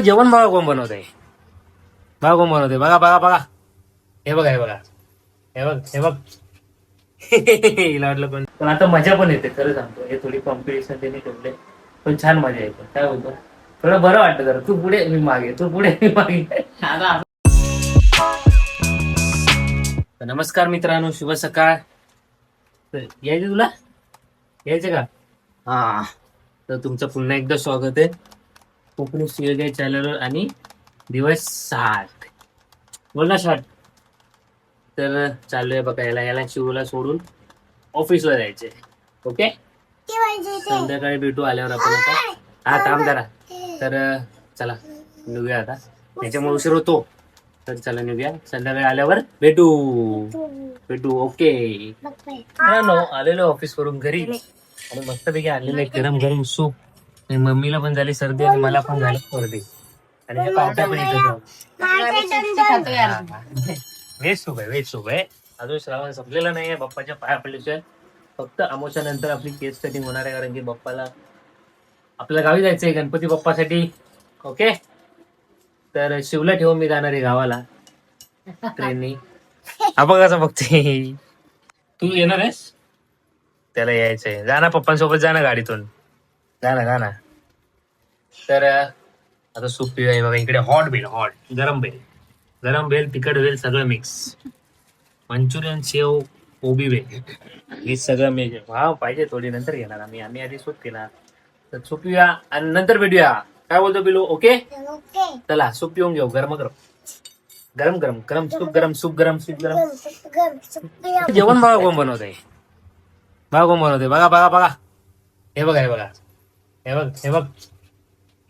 जेवण बघा कोण बनवतंय. बघा कोण बनवते बघा बघा बघा. हे बघा हे बघा. हे बघ हे बघ. हिला वाटलं पण पण आता मजा पण येते खरं सांगतो. हे थोडी कॉम्पिटिशन त्यांनी ठेवले पण छान मजा येते काय बोलतो. थोडं बरं वाटतं जरा. तू पुढे मी मागे तू पुढे मी मागे. तर नमस्कार मित्रांनो शुभ सकाळ. तर यायचं तुला? यायचं का? हा. तर तुमचं पुन्हा एकदा स्वागत आहे. कोकणी सूर्योदय चॅनलवर आणि दिवस साठ बोल ना शॉर्ट. तर चाललोय बघा याला याला शिवला सोडून ऑफिसला जायचंय. ओके? संध्याकाळी भेटू आल्यावर आपण आता. हा थांब जरा. तर चला निघूया आता. त्याच्यामुळे उशीर होतो. तर चला निघूया. संध्याकाळी आल्यावर भेटू. भेटू ओके. मित्रांनो आलेलो ऑफिस वरून घरी आणि मस्तपैकी आलेलं आहे गरम गरम सूप. आणि मम्मीला पण झाली सर्दी आणि मला पण झाली सर्दी. आणि पावट्या पण इथं व्हेज सूप आहे व्हेज सूप आहे. अजून श्रावण संपलेला नाहीये बाप्पाच्या पाया पडल्याशिवाय. फक्त आमोच्या नंतर आपली केस कटिंग होणार आहे कारण की बाप्पाला आपल्या गावी जायचंय गणपती बाप्पासाठी. ओके तर शिवला ठेवून मी जाणार आहे गावाला. ट्रेननी. बघ कसं बघते. तू येणार आहेस? त्याला यायचंय. जा ना पप्पांसोबत जा ना गाडीतून. जा ना जा ना तर आता सूप पिऊया. बघा इकडे हॉट बेल हॉट गरम बेल गरम बेल तिखट बेल सगळं मिक्स मंचुरियन शेव कोबी बेल हे सगळं मी हा पाहिजे थोडी नंतर घेणार आम्ही. आम्ही आधी सूप पिणार. तर सूप पिऊया आणि नंतर भेटूया. काय बोलतो पिलू? ओके? चला सूप पिऊन घेऊ. गरम गरम गरम. गरम गरम सूप गरम सूप गरम. सूप गरम जेवण बघा कोण बनवतंय. बघा कोण बनवतंय. बघा बघा बघा. हे बघा हे बघा. हे बघ हे बघ.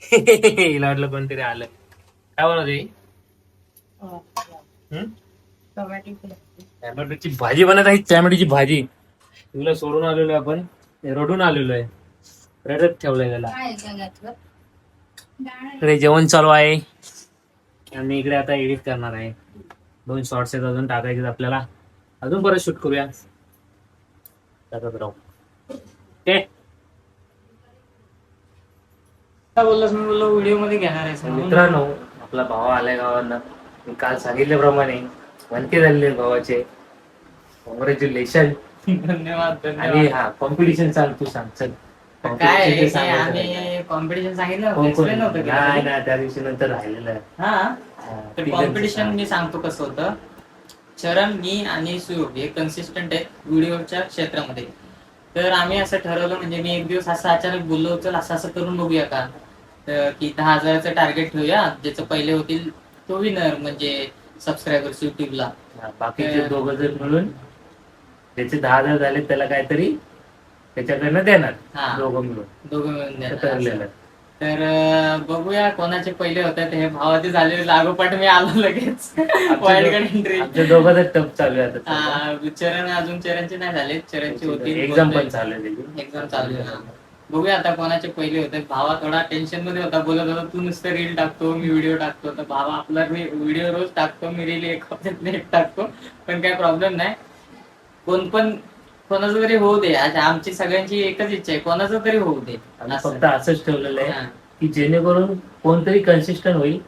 हिला वाटलं कोणतरी आलं. काय बनवते टॅमॅटोची भाजी बनत आहे टॅमॅटोची भाजी. तुला सोडून आलेलो आहे आपण. रडून आलेलो आहे. रडत ठेवलंय त्याला इकडे जेवण चालू आहे. आणि इकडे आता एडिट करणार आहे. दोन शॉर्ट्स आहेत अजून टाकायचे आपल्याला. अजून परत शूट करूया. राहू. ओके काय बोललास मी बोललो व्हिडिओमध्ये घेणार आहे तर मित्रांनो आपला भाव आलाय गावांना. मी काल सांगितल्याप्रमाणे मनके झालेले भावाचे. कॉंग्रॅच्युलेशन धन्यवाद आणि धन्यवाद हा कॉम्पिटिशन चाल तू सांग चल. काय Competition आहे, सांग ते जरा. आम्ही कॉम्पिटिशन सांगितलं कोण- कोण? एक्सप्लेन होतं नाही केलं ना त्या दिवशी नंतर राहिलेलं आहे. हा? हा, तर तिघांचं कॉम्पिटिशन सांग. मी सांगतो कसं होतं. चरण मी आणि सुयोग हे कन्सिस्टंट आहेत व्हिडिओच्या क्षेत्रामध्ये. तर आम्ही असं ठरवलं म्हणजे मी एक दिवस असं अचानक बोललो चल असं असं करून बघूया का? तर की दहा हजाराचं टार्गेट ठेवूया ज्याचं पहिले होतील तो विनर म्हणजे सबस्क्रायबर्स युट्यूबला बाकीचे दोघं जर मिळून त्याचे दहा हजार झाले त्याला काहीतरी त्याच्याकडनं देणार हा. दोघं मिळून दोघं मिळून. ठरलेलं. तर अं, बघूया कोणाचे पहिले होतात हे भावाचे झाले लागोपाठ मी आलो लगेच वाईल्ड कार्ड एंट्री आमच्या दोघं टप चालू आहे आता सध्या. चरण अजून चरणचे नाही झाले चरणचे होतील एक्झाम पण चालू आहे त्याची. एक्झाम चालू आहे. बघूया आता कोणाचे पहिले होते. भावा थोडा टेन्शनमध्ये होता. बोलत होता तू नुसतं रील टाकतो मी व्हिडिओ टाकतो. तर भावा आपला मी व्हिडिओ रोज टाकतो मी रील एक एक टाकतो. पण काय प्रॉब्लेम नाही. कोण पण कोणाचं तरी होऊ दे. आमची सगळ्यांची एकच इच्छा आहे. कोणाचं तरी होऊ दे. फक्त असंच ठेवलेलं आहे. हा. की जेणेकरून कोणतरी कन्सिस्टंट होईल.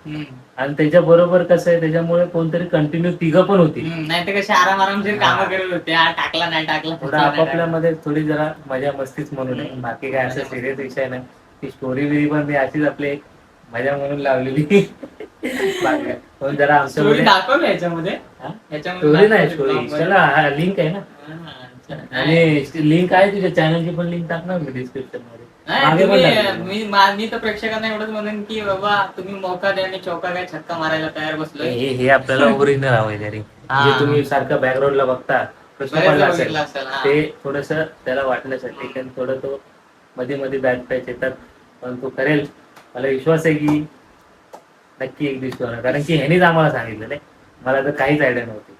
आणि त्याच्या बरोबर कसं आहे त्याच्यामुळे कोणतरी कंटिन्यू तिघं पण हम्म, नाही तर कसे आराम आरामशीर काम. करत होते हा टाकला नाही टाकला थोडं टाकला, नाही आपापल्या टाकला. मध्ये थोडी जरा मजा मस्तीच म्हणून आहे. बाकी काय असं सिरियस विषय नाही ती स्टोरी बिरी पण मी अशीच आपली एक मजा म्हणून लावलेली बाकी काय. पण जरा आमच्यामध्ये दाखवलं याच्यामध्ये हा? याच्यामध्ये स्टोरी नाही दाखवली स्टोरी. चला हा लिंक आहे ना हा, अच्छा. आणि लिंक आहे तुझ्या चॅनलची पण लिंक टाकणार मी डिस्क्रिप्शनमध्ये नाही, मागे पण तुम्ही- टाकलेलं. मी मा- मी तर प्रेक्षकांना एवढंच म्हणेन की बाबा तुम्ही मौका द्या आणि चौका काय छक्का मारायला तयार बसलोय. हे हे आपल्याला ओरिजिनल हवंय तरी. जे तुम्ही सारखं बॅकग्राऊंडला बघता प्रश्न बरेच पडला बघितलं असेल. असेल, हा. ते थोडस त्याला वाटण्यासाठी कारण थोडं तो मध्ये मध्ये बॅक पॅच येतात. पण तो करेल. मला विश्वास आहे की नक्की एक दिवस होणार. कारण की ह्यानीच आम्हाला सांगितलेलं आहे. मला तर काहीच आयडिया नव्हती.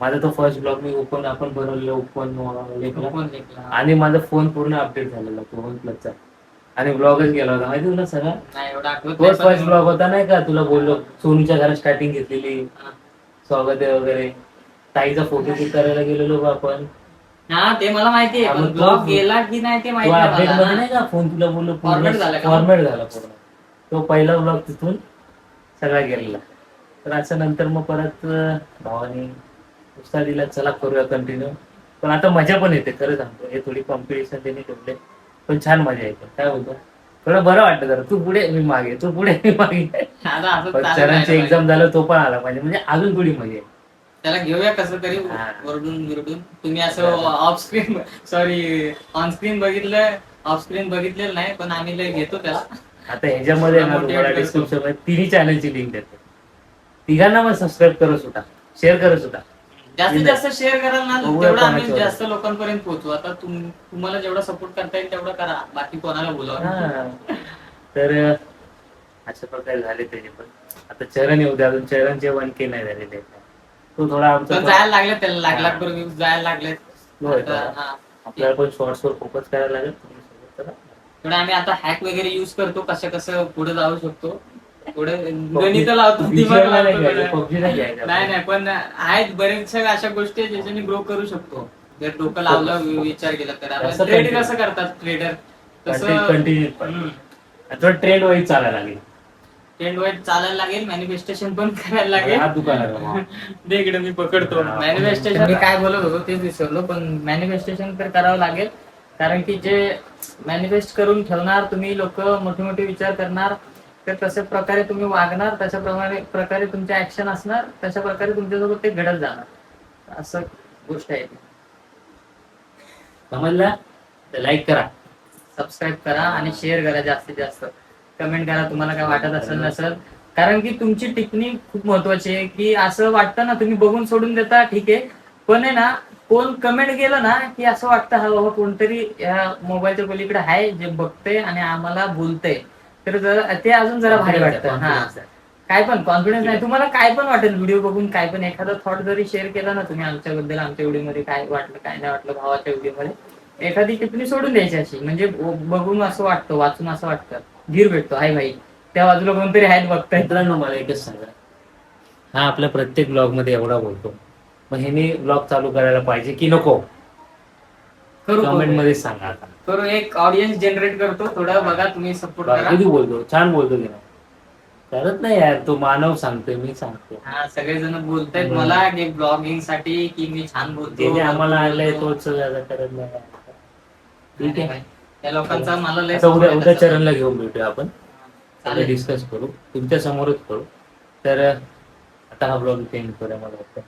माझा तो फर्स्ट ब्लॉग मी ओपन आपण बनवलेला ओपन लेखला? आणि माझा फोन पूर्ण अपडेट झालेला तो वन प्लसचा आणि ब्लॉगच गेला होता. माहिती तुला सगळा? तोच फर्स्ट ब्लॉग होता नाही का? तुला बोललो सोनूच्या घरात स्टार्टिंग घेतलेली. स्वागत आहे वगैरे. ताईचा फोटो शूट करायला गेलेलो आपण. पण- हा ते मला माहिती आहे ब्लॉग गेला की नाही ते माहिती अपडेट नाही का फोन तुला बोललो Format झाला? फॉर्मॅट झाला पूर्ण. तो पहिला ब्लॉग तिथून सगळा गेलेला. तर असं नंतर मग परत भावाने उत्साह दिला चला करूया कंटिन्यू पण आता मजा पण येते खरं सांगतो. हे थोडी कॉम्पिटिशन त्यांनी ठेवले. पण छान मजा येते. काय बोलतो? थोडं बरं वाटतं जरा. तू पुढे मी मागे. तू पुढे मी मागे. पण चरणचे एक्झाम झालं तो पण आला पाहिजे. म्हणजे अजून थोडी मजा आहे त्याला घेऊया कसं तरी. वरडून विरडून. तुम्ही असं off screen sorry on screen बघितलं ऑफ स्क्रीन बघितलेलं नाही पण आम्ही लय घेतो त्याला. आता ह्याच्यामध्ये. डिस्क्रिप्शनमध्ये. तिन्ही चॅनलची लिंक देते. तिघांना मग सबस्क्राईब करत सुद्धा. शेअर करत सुद्धा. जास्तीत जास्त शेअर कराल ना तेवढं आम्ही जास्त लोकांपर्यंत पोहोचू. आता तुम- तुम्हाला जेवढा सपोर्ट करता येईल तेवढं करा. बाकी कोणाला बोलवा. तर अशा प्रकारे झाले त्याचे पण आता चरण येऊ द्या अजून चरणचे वन के नाही झालेले. तो थोडा आमचा जायला लागले त्याला लाख व्ह्यूज जायला लागले. आपल्याला पण शॉर्ट्स वर फोकस करायला लागेल. थोडं आम्ही आता हॅक वगैरे युज करतो कसं कसं पुढे जाऊ शकतो. पुढे गणित लावतो दिमाग नाही लावतो नाही पण आहेत बरेचशा अशा गोष्टी आहेत ज्याच्याने ग्रो करू शकतो. जर डोकं लावलं विचार केला तर. ट्रेड? कसं करतात ट्रेडर तसं ट्रेंड वाईज चालायला लागेल. ट्रेंड वाईज चालायला लागेल मॅनिफेस्टेशन पण करायला लागेल. हा. दे इकडे मी पकडतो. हा. मॅनिफेस्टेशन मी काय बोलत होतो तेच विसरलो पण मॅनिफेस्टेशन तर करावं लागेल. कारण की जे मॅनिफेस्ट करून ठेवणार तुम्ही लोक मोठे मोठे विचार करणार तर तशा प्रकारे तुम्ही वागणार तशा प्रमाणे प्रकारे तुमचे ऍक्शन असणार तशा प्रकारे तुमच्यासोबत ते घडत जाणार. असं गोष्ट आहे समजला? तर लाईक करा सबस्क्राईब करा आणि शेअर करा जास्तीत जास्त. कमेंट करा तुम्हाला काय वाटत असेल नसेल. कारण की तुमची टिप्पणी खूप महत्वाची आहे की असं वाटतं ना तुम्ही बघून सोडून देता ठीक आहे. पण आहे ना कोण कमेंट केलं ना की असं वाटतं हा बाबा कोणतरी या मोबाईलच्या पलीकडे आहे जे बघते आणि आम्हाला बोलतंय. तर जरा ते अजून जरा भारी वाटतं. हा. काय पण कॉन्फिडन्स नाही. तुम्हाला काय पण वाटेल व्हिडिओ बघून काय पण एखादा थॉट जरी शेअर केला ना तुम्ही आमच्याबद्दल आमच्या व्हिडिओमध्ये काय वाटलं काय नाही वाटलं भावाच्या व्हिडिओमध्ये एखादी टिप्पणी सोडून द्यायची अशी. म्हणजे बघून असं वाटतं वाचून असं वाटतं. धीर भेटतो. हाय भाई. त्या बाजूला कोणतरी आहेत बघताय मित्रांनो मला एकच सांगा. हा आपल्या प्रत्येक ब्लॉगमध्ये एवढा बोलतो. मग ह्याने ब्लॉग चालू करायला पाहिजे की नको? कमेंट करू. मध्ये सांगा आता. करू एक ऑडियन्स जनरेट करतो. थोडं बघा तुम्ही सपोर्ट करा. किती बोलतो? छान बोलतो की नाही करत नाही यार तो मानव सांगतोय मी सांगतो हा सगळेजण बोलतायत. मला की ब्लॉगिंगसाठी की मी छान बोलतो ज्याने आम्हाला बोलतो. तोच ज्यादा करत नाही. ठीक आहे. त्या लोकांचा मला लय आता उद्या उद्या. चरणला घेऊन भेटूया आपण. चालेल. डिस्कस करू. तुमच्या समोरच करू. तर आता हा ब्लॉग चेंज करूया मला वाटतं.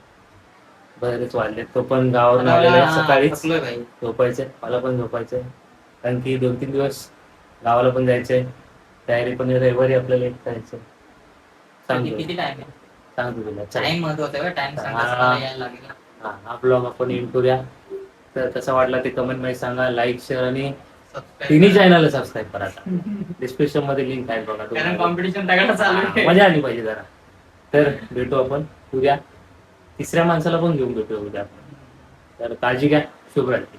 बरेच वाढले तो पण गावावरून आलेला आहे सकाळीच. झोपायचंय. मला पण झोपायचंय. कारण की दोन तीन दिवस गावाला पण जायचंय. तयारी पण रविवारी आपल्याला एक करायचंय सांगतो. किती टाइम आहे? सांगतो तुला. चल. टाइम महत्त्वाचा आहे टाइम सांगा. हा. ब्लॉग आपण एंड करूया. तर कसा वाटला ते कमेंटमध्ये सांगा. लाईक शेअर आणि तिन्ही. चॅनलला सबस्क्राईब करा डिस्क्रिप्शनमध्ये लिंक आहे बघा. कॉम्पिटिशन मजा आली पाहिजे जरा. तर भेटू आपण. उद्या तिसऱ्या माणसाला पण घेऊन भेटू उद्या. तर काळजी घ्या शुभरात्री